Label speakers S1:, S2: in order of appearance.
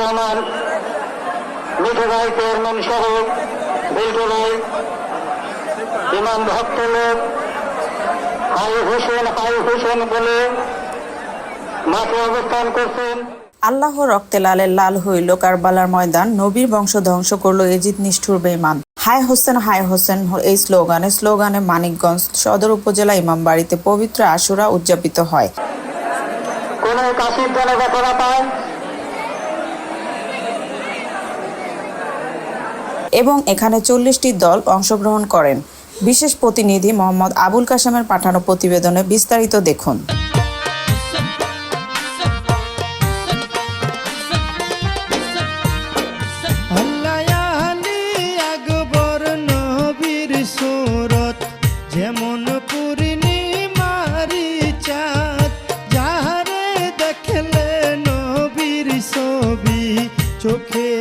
S1: Rahman chairman সহ ইমাম হোসেন হোসেন বলে মাঠে অবস্থান করছেন।
S2: আল্লাহ রক্তে লালের লাল হইল কারবালার ময়দান, নবীর বংশ ধ্বংস করল এজিদ নিষ্ঠুর বেমান হায় হোসেন হায় হোসেন, এই স্লোগানে স্লোগানে মানিকগঞ্জ সদর উপজেলা ইমামবাড়িতে পবিত্র আশুরা উদযাপিত হয়।
S1: কোন কাশির জলে ব্যথা পায়
S2: এবং এখানে চল্লিশটি দল অংশগ্রহণ করেন। বিশেষ প্রতিনিধি মোহাম্মদ আবুল কাসেমের পাঠানো প্রতিবেদনে বিস্তারিত দেখুন। যেমন পুরিনী চোখে